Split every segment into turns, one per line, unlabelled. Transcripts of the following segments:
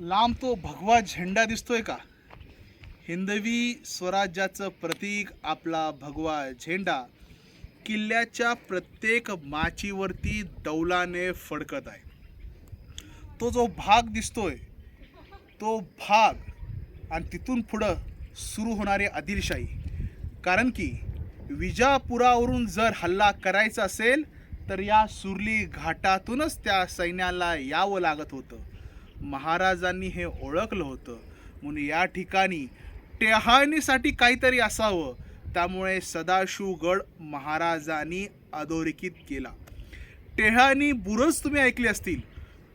लांब तो भगवा झेंडा दिसतोय का? हिंदवी स्वराज्याचं प्रतीक आपला भगवा झेंडा किल्ल्याच्या प्रत्येक माचीवरती दौलाने फडकत आहे. तो जो भाग दिसतोय तो भाग आणि तिथून पुढं सुरू होणारी आदिलशाही. कारण की विजापुरावरून जर हल्ला करायचा असेल तर या सुरली घाटातूनच त्या सैन्याला यावं लागत होतं. महाराजांनी हे ओळखलं होतं. म्हणून या ठिकाणी टेहाळणीसाठी काहीतरी असावं. त्यामुळे सदाशिवगड महाराजांनी अधोरेखित केला. टेहाणी बुरज तुम्ही ऐकली असतील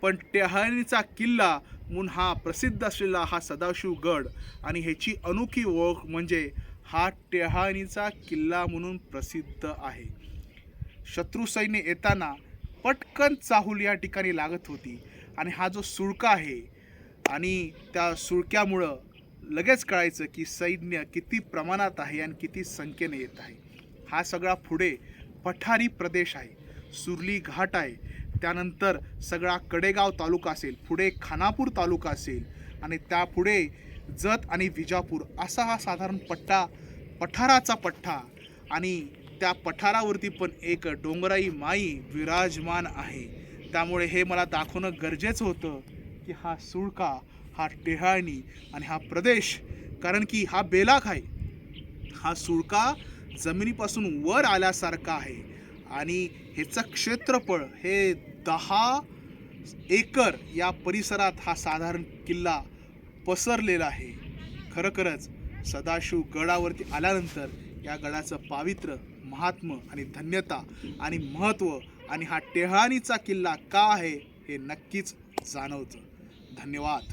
पण टेहाळणीचा किल्ला म्हणून हा प्रसिद्ध असलेला हा सदाशिवगड आणि ह्याची अनोखी ओळख म्हणजे हा टेहाळणीचा किल्ला म्हणून प्रसिद्ध आहे. शत्रू सैन्य येताना पटकन चाहूल या ठिकाणी लागत होती. आणि हा जो सुळका आहे आणि त्या सुळक्यामुळं लगेच कळायचं की सैन्य किती प्रमाणात आहे आणि किती संख्येने येत आहे. हा सगळा पुढे पठारी प्रदेश आहे. सुरली घाट आहे. त्यानंतर सगळा कडेगाव तालुका असेल पुढे खानापूर तालुका असेल आणि त्यापुढे जत आणि विजापूर असा हा साधारण पट्टा पठाराचा पठ्ठा आणि त्या पठारावरती पण एक डोंगराई माई विराजमान आहे. त्यामुळे हे मला दाखवणं गरजेचं होतं की हा सुळका हा टेहाळणी आणि हा प्रदेश कारण की हा बेलाख आहे. हा सुळका जमिनीपासून वर आल्यासारखा आहे आणि ह्याचं क्षेत्रफळ हे दहा एकर या परिसरात हा साधारण किल्ला पसरलेला आहे. खरोखरच सदाशिव गडावरती आल्यानंतर या गडाचं पावित्र्य महात्म आणि धन्यता आणि महत्त्व आणि हा टेहाणीचा किल्ला का आहे हे नक्कीच जाणवतं. धन्यवाद.